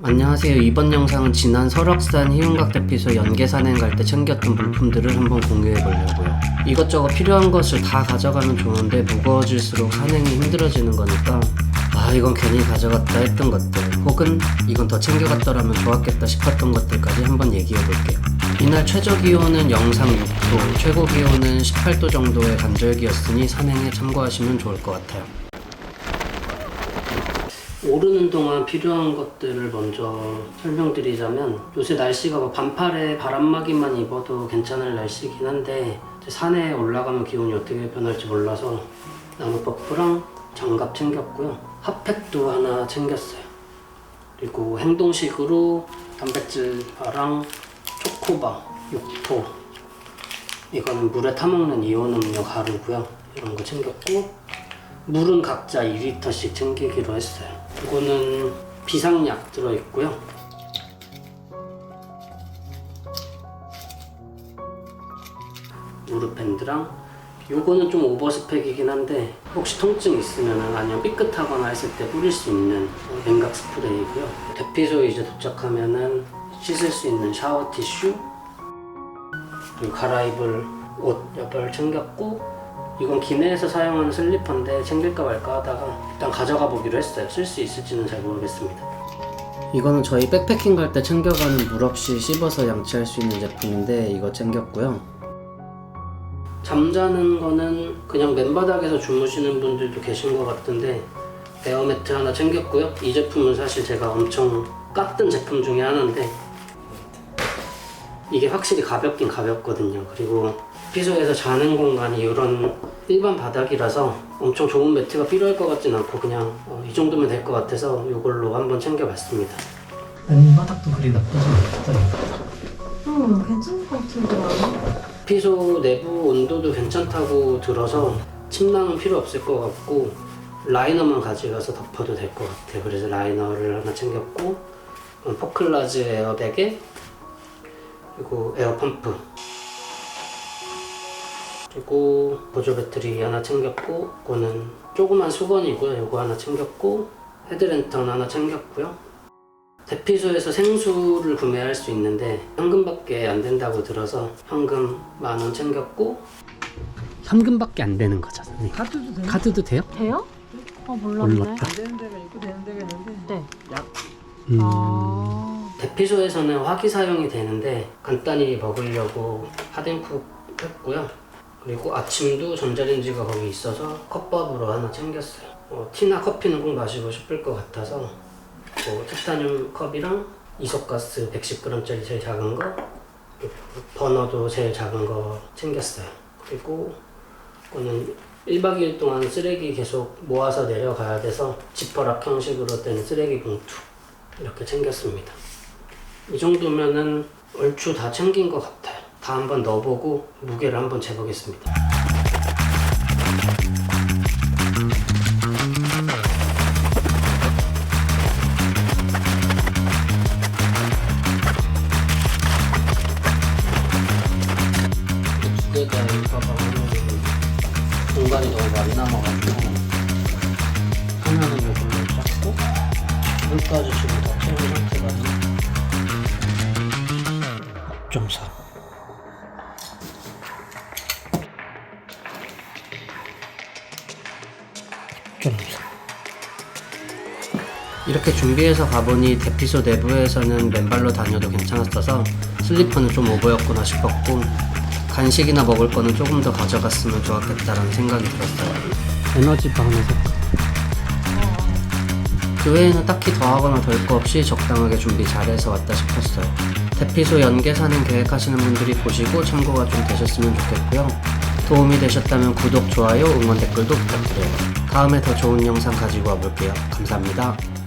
안녕하세요. 이번 영상은 지난 설악산 희운각 대피소 연계산행 갈 때 챙겼던 물품들을 한번 공유해 보려고요. 이것저것 필요한 것을 다 가져가면 좋은데 무거워질수록 산행이 힘들어지는 거니까 아 이건 괜히 가져갔다 했던 것들 혹은 이건 더 챙겨갔더라면 좋았겠다 싶었던 것들까지 한번 얘기해 볼게요. 이날 최저 기온은 영상 6도, 최고 기온은 18도 정도의 간절기였으니 산행에 참고하시면 좋을 것 같아요. 오르는 동안 필요한 것들을 먼저 설명드리자면 요새 날씨가 뭐 반팔에 바람막이만 입어도 괜찮을 날씨긴 한데 산에 올라가면 기온이 어떻게 변할지 몰라서 나무 버프랑 장갑 챙겼고요. 핫팩도 하나 챙겼어요. 그리고 행동식으로 단백질 바랑 초코바, 육토. 이거는 물에 타먹는 이온 음료 가루고요. 이런 거 챙겼고 물은 각자 2리터씩 챙기기로 했어요. 이거는 비상약 들어있고요. 무릎 밴드랑 요거는 좀 오버스펙이긴 한데 혹시 통증 있으면 아니면 삐끗하거나 했을 때 뿌릴 수 있는 어, 냉각 스프레이고요. 대피소에 이제 도착하면은 씻을 수 있는 샤워 티슈 그리고 갈아입을 옷 여벌 챙겼고 이건 기내에서 사용하는 슬리퍼인데 챙길까 말까 하다가 일단 가져가 보기로 했어요. 쓸 수 있을지는 잘 모르겠습니다. 이거는 저희 백패킹 갈 때 챙겨가는 물 없이 씹어서 양치할 수 있는 제품인데 이거 챙겼고요. 잠자는 거는 그냥 맨바닥에서 주무시는 분들도 계신 것 같은데 에어매트 하나 챙겼고요. 이 제품은 사실 제가 엄청 깠던 제품 중에 하나인데 이게 확실히 가볍긴 가볍거든요. 그리고 피소에서 자는 공간이 이런 일반 바닥이라서 엄청 좋은 매트가 필요할 것 같진 않고 그냥 어, 이 정도면 될 것 같아서 이걸로 한번 챙겨봤습니다. 아니 바닥도 그리 나쁘지 않다. 응, 괜찮을 것 같은데. 피소 내부 온도도 괜찮다고 들어서 침낭은 필요 없을 것 같고 라이너만 가져가서 덮어도 될 것 같아요. 그래서 라이너를 하나 챙겼고 어, 포클라즈 에어백에 그리고 에어펌프 그리고 보조 배터리 하나 챙겼고 이거는 조그만 수건이고요. 이거 하나 챙겼고 헤드랜턴 하나 챙겼고요. 대피소에서 생수를 구매할 수 있는데 현금밖에 안 된다고 들어서 현금 만 원 챙겼고 현금밖에 안 되는 거죠, 선생님. 카드도 돼. 카드도 돼요? 돼요? 어, 몰랐네. 몰랐다. 안 되는 데가 있고 되는 데가 있는데 네. 약 음. 아. 대피소에서는 화기 사용이 되는데 간단히 먹으려고 핫앤쿡 했고요. 그리고 아침도 전자레인지가 거기 있어서 컵밥으로 하나 챙겼어요. 어, 티나 커피는 꼭 마시고 싶을 것 같아서 뭐 티타늄 컵이랑 이소가스 110g짜리 제일 작은 거 버너도 제일 작은 거 챙겼어요. 그리고 이거는 1박 2일 동안 쓰레기 계속 모아서 내려가야 돼서 지퍼락 형식으로 된 쓰레기 봉투 이렇게 챙겼습니다. 이 정도면은 얼추 다 챙긴 것 같아요. 다 한번 넣어보고 무게를 한번 재보겠습니다. 두개다 입어봐 공간이 너무 많이 남아가지고 하나는 이걸로 잡고 물까지 지금 이렇게 준비해서 가보니 대피소 내부에서는 맨발로 다녀도 괜찮았어서 슬리퍼는 좀 오버였구나 싶었고 간식이나 먹을 거는 조금 더 가져갔으면 좋았겠다라는 생각이 들었어요 하나 살까? 그 외에는 딱히 더하거나 덜 거 없이 적당하게 준비 잘해서 왔다 싶었어요. 대피소 연계 사는 계획하시는 분들이 보시고 참고가 좀 되셨으면 좋겠고요. 도움이 되셨다면 구독, 좋아요, 응원 댓글도 부탁드려요. 다음에 더 좋은 영상 가지고 와볼게요. 감사합니다.